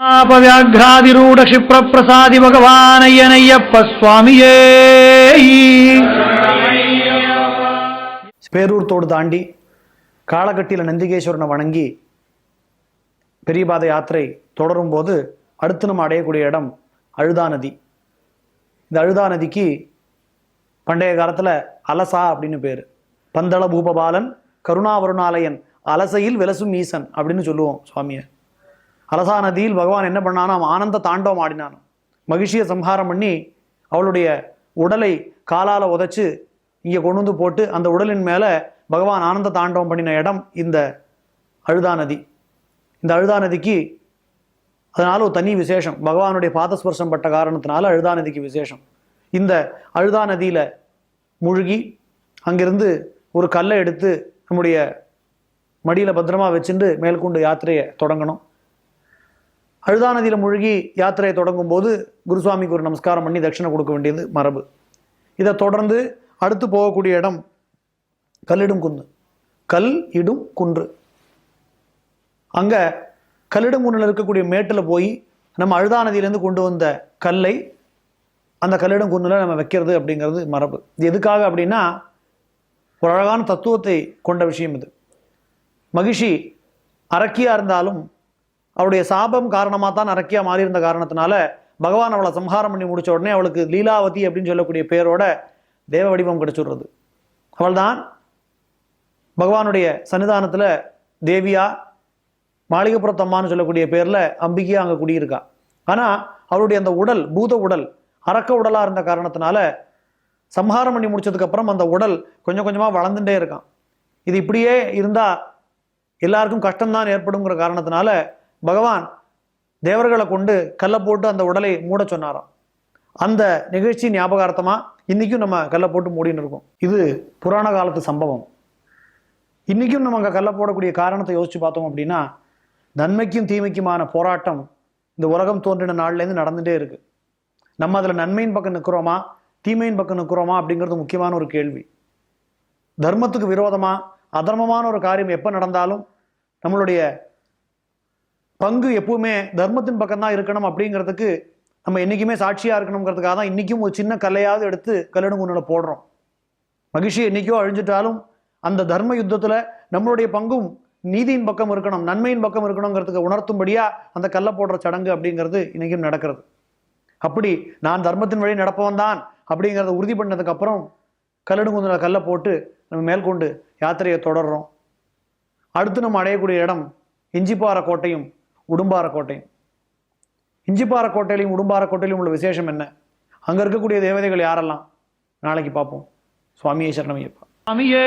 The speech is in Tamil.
ஆபவியாகிராதிரூட க்ஷிப்ரப்பிரசாதி பகவானையனையப்ப சுவாமியே பேரூர் தோடு தாண்டி காலகட்டியில் நந்திகேஸ்வரனை வணங்கி பெரிய பாத யாத்திரை தொடரும் போது அடுத்து நம்ம அடையக்கூடிய இடம் அழுதா நதி இந்த அழுதா நதிக்கு பண்டைய காலத்தில் அலசா அப்படின்னு பேர் பந்தள பூபபாலன் கருணாவருணாலயன் அலசையில் விலசும் ஈசன் அப்படின்னு சொல்லுவோம் சுவாமியை அரசா நதியில் பகவான் என்ன பண்ணானா அவன் ஆனந்த தாண்டவம் ஆடினான் மகிழ்ச்சியை சம்ஹாரம் பண்ணி அவளுடைய உடலை காலால் உதச்சி இங்கே கொண்டு வந்து போட்டு அந்த உடலின் மேலே பகவான் ஆனந்த தாண்டவம் பண்ணின இடம் இந்த அழுதா நதி இந்த அழுதா நதிக்கு அதனால் ஒரு தனி விசேஷம். பகவானுடைய பாதஸ்பர்சம் பட்ட காரணத்தினால அழுதா நதிக்கு விசேஷம். இந்த அழுதா நதியில் முழுகி அங்கிருந்து ஒரு கல்லை எடுத்து நம்முடைய மடியில் பத்திரமா வச்சுட்டு மேற்கொண்டு யாத்திரையை தொடங்கணும். அழுதா நதியில் மூழ்கி யாத்திரையை தொடங்கும் போது குருசுவாமிக்கு ஒரு நமஸ்காரம் பண்ணி தட்சிணை கொடுக்க வேண்டியது மரபு. இதை தொடர்ந்து அடுத்து போகக்கூடிய இடம் கல்லிடும் குன்று. கல் இடும் குன்று. அங்கே கல்லிடும் குன்றில் இருக்கக்கூடிய மேட்டில் போய் நம்ம அழுதா நதியிலேருந்து கொண்டு வந்த கல்லை அந்த கல்லிடும் குன்றில் நம்ம வைக்கிறது அப்படிங்கிறது மரபு. இது எதுக்காக அப்படின்னா ஒரு அழகான தத்துவத்தை கொண்ட விஷயம் இது. மகிழ்ச்சி அரக்கியாக இருந்தாலும் அவளுடைய சாபம் காரணமாக தான் நரக்கியா மாறியிருந்த காரணத்தினால பகவான் அவளை சம்ஹாரம் பண்ணி முடிச்ச உடனே அவளுக்கு லீலாவதி அப்படின்னு சொல்லக்கூடிய பேரோட தேவ வடிவம் கிடைச்சிடுறது. அவள்தான் பகவானுடைய சன்னிதானத்தில் தேவியா மாளிகைப்புறத்தம்மான்னு சொல்லக்கூடிய பேரில் அம்பிகையா அங்கே குடியிருக்கா. ஆனால் அவளுடைய அந்த உடல் பூத உடல் அரக்க உடலாக இருந்த காரணத்தினால சம்ஹாரம் பண்ணி முடிச்சதுக்கப்புறம் அந்த உடல் கொஞ்சம் கொஞ்சமாக வளர்ந்துட்டே இருக்கான். இது இப்படியே இருந்தால் எல்லாருக்கும் கஷ்டம்தான் ஏற்படுங்கிற காரணத்தினால பகவான் தேவர்களை கொண்டு கல்லை போட்டு அந்த உடலை மூட சொன்னாராம். அந்த நிகழ்ச்சி ஞாபகார்த்தமாக இன்றைக்கும் நம்ம கல்லை போட்டு மூடின்னு இருக்கோம். இது புராண காலத்து சம்பவம். இன்றைக்கும் நம்ம அங்கே கல்லை போடக்கூடிய காரணத்தை யோசித்து பார்த்தோம் அப்படின்னா நன்மைக்கும் தீமைக்குமான போராட்டம் இந்த உலகம் தோன்றின நாள்லேருந்து நடந்துகிட்டே இருக்குது நம்ம அதில் நன்மையின் பக்கம் நிற்கிறோமா தீமையின் பக்கம் நிற்கிறோமா அப்படிங்கிறது முக்கியமான ஒரு கேள்வி. தர்மத்துக்கு விரோதமாக அதர்மமான ஒரு காரியம் எப்போ நடந்தாலும் நம்மளுடைய பங்கு எப்பவுமே தர்மத்தின் பக்கம் தான் இருக்கணும் அப்படிங்கிறதுக்கு நம்ம என்றைக்குமே சாட்சியாக இருக்கணுங்கிறதுக்காக தான் இன்றைக்கும் ஒரு சின்ன கல்லையாவது எடுத்து கல்லடுங்குன்னில் போடுறோம். மகிழ்ச்சி என்றைக்கோ அழிஞ்சிட்டாலும் அந்த தர்ம யுத்தத்தில் நம்மளுடைய பங்கும் நீதியின் பக்கம் இருக்கணும் நன்மையின் பக்கம் இருக்கணுங்கிறதுக்கு உணர்த்தும்படியாக அந்த கல்லை போடுற சடங்கு அப்படிங்கிறது இன்றைக்கும் நடக்கிறது. அப்படி நான் தர்மத்தின் வழி நடப்பவன் தான் அப்படிங்கிறத உறுதி பண்ணதுக்கப்புறம் கல்லடுங்குந்தில் கல்லை போட்டு நம்ம மேற்கொண்டு யாத்திரையை தொடர்றோம். அடுத்து நம்ம அடையக்கூடிய இடம் இஞ்சிப்பாறை கோட்டையும் உடும்பாரக்கோட்டையும் கோட்டையும் இஞ்சிப்பாறை கோட்டையிலும் உள்ள விசேஷம் என்ன? அங்கே இருக்கக்கூடிய தேவதைகள் யாரெல்லாம்? நாளைக்கு பார்ப்போம். சுவாமியே சரணமையப்பா சுவாமியே!